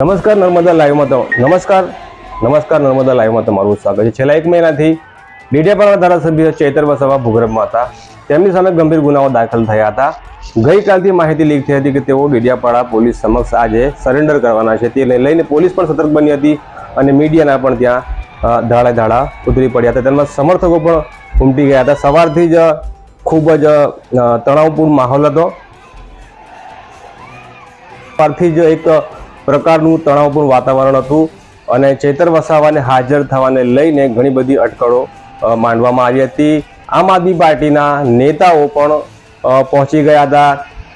નમસ્કાર નર્મદા લાઈવમાં તો નમસ્કાર. નમસ્કાર નર્મદા લાઈવમાં તમારું સ્વાગત છે. છેલ્લા એક મહિનાથી ડેડિયાપાડા ધારાસભ્ય ચૈતર વસાવા ભૂગર્ભમાં હતા. તેમની સામે ગંભીર ગુનાઓ દાખલ થયા હતા. ગઈકાલથી માહિતી લીક થઈ હતી કે તેઓ ડેડિયાપાડા પોલીસ સમક્ષ આજે સરેન્ડર કરવાના છે. તે લઈને પોલીસ પણ સતર્ક બની હતી અને મીડિયાના પણ ત્યાં ધાડા ધાડા ઉતરી પડ્યા હતા. તેમના સમર્થકો પણ ઉમટી ગયા હતા. સવારથી જ ખૂબ જ તણાવપૂર્ણ માહોલ હતો. પરથી જ એક પ્રકારનું તણાવપૂર્ણ વાતાવરણ હતું અને ચેતર વસાવાને હાજર થવાને લઈને ઘણી બધી અટકળો માંડવામાં આવી હતી. આમ આદમી પાર્ટીના નેતાઓ પણ પહોંચી ગયા હતા.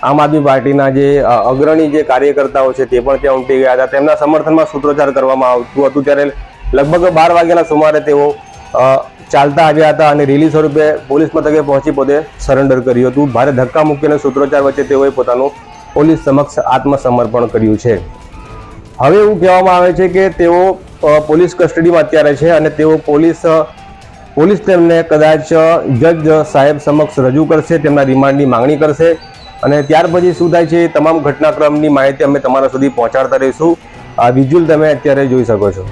આમ આદમી પાર્ટીના જે અગ્રણી જે કાર્યકર્તાઓ છે તે પણ ત્યાં ઉમટી ગયા હતા. તેમના સમર્થનમાં સૂત્રોચ્ચાર કરવામાં આવતું હતું. ત્યારે લગભગ બાર વાગ્યાના સુમારે તેઓ ચાલતા આવ્યા હતા અને રેલી સ્વરૂપે પોલીસ મથકે પહોંચી પોતે સરેન્ડર કર્યું હતું. ભારે ધક્કા મૂકીને સૂત્રોચ્ચાર વચ્ચે તેઓએ પોતાનું પોલીસ સમક્ષ આત્મસમર્પણ કર્યું છે. હવે એવું કહેવામાં આવે છે કે તેઓ પોલીસ કસ્ટડીમાં અત્યારે છે અને તેઓ પોલીસ પોલીસ તેમને કદાચ જજ સાહેબ સમક્ષ રજૂ કરશે, તેમના રિમાન્ડની માંગણી કરશે અને ત્યાર પછી શું થાય છે એ તમામ ઘટનાક્રમની માહિતી અમે તમારા સુધી પહોંચાડતા રહીશું. આ વિઝ્યુઅલ તમે અત્યારે જોઈ શકો છો.